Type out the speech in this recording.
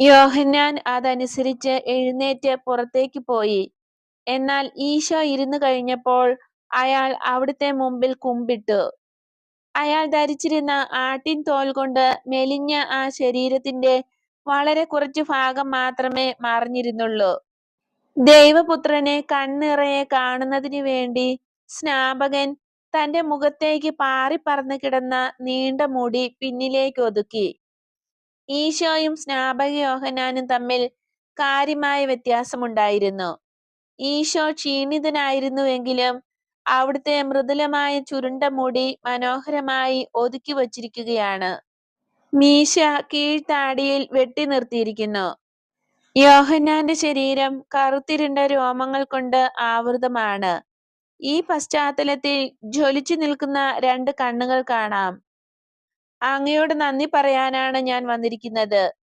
യോഹന്നാൻ അതനുസരിച്ച് എഴുന്നേറ്റ് പുറത്തേക്ക് പോയി. എന്നാൽ ഈശോ ഇരുന്നു കഴിഞ്ഞപ്പോൾ അയാൾ അവിടുത്തെ മുമ്പിൽ കുമ്പിട്ടു. അയാൾ ധരിച്ചിരുന്ന ആട്ടിൻ തോൽ കൊണ്ട് മെലിഞ്ഞ ആ ശരീരത്തിന്റെ വളരെ കുറച്ച് ഭാഗം മാത്രമേ മറിഞ്ഞിരുന്നുള്ളൂ ദൈവപുത്രനെ കണ്ണിറയെ കാണുന്നതിനു വേണ്ടി സ്നാപകൻ തന്റെ മുഖത്തേക്ക് പാറിപ്പറന്ന് കിടന്ന നീണ്ട മുടി പിന്നിലേക്കൊതുക്കി. ഈശോയും സ്നാപക യോഹന്നാനും തമ്മിൽ കാര്യമായ വ്യത്യാസമുണ്ടായിരുന്നു. ഈശോ ക്ഷീണിതനായിരുന്നുവെങ്കിലും അവിടുത്തെ മൃദുലമായ ചുരുണ്ട മുടി മനോഹരമായി ഒതുക്കി വച്ചിരിക്കുകയാണ് മീശ കീഴ്ത്താടിയിൽ വെട്ടി നിർത്തിയിരിക്കുന്നു യോഹന്നാന്റെ ശരീരം കറുത്തിരുണ്ട രോമങ്ങൾ കൊണ്ട് ആവൃതമാണ്. ഈ പശ്ചാത്തലത്തിൽ ജ്വലിച്ചു നിൽക്കുന്ന രണ്ട് കണ്ണുകൾ കാണാം. അങ്ങയോട് നന്ദി പറയാനാണ് ഞാൻ വന്നിരിക്കുന്നത്.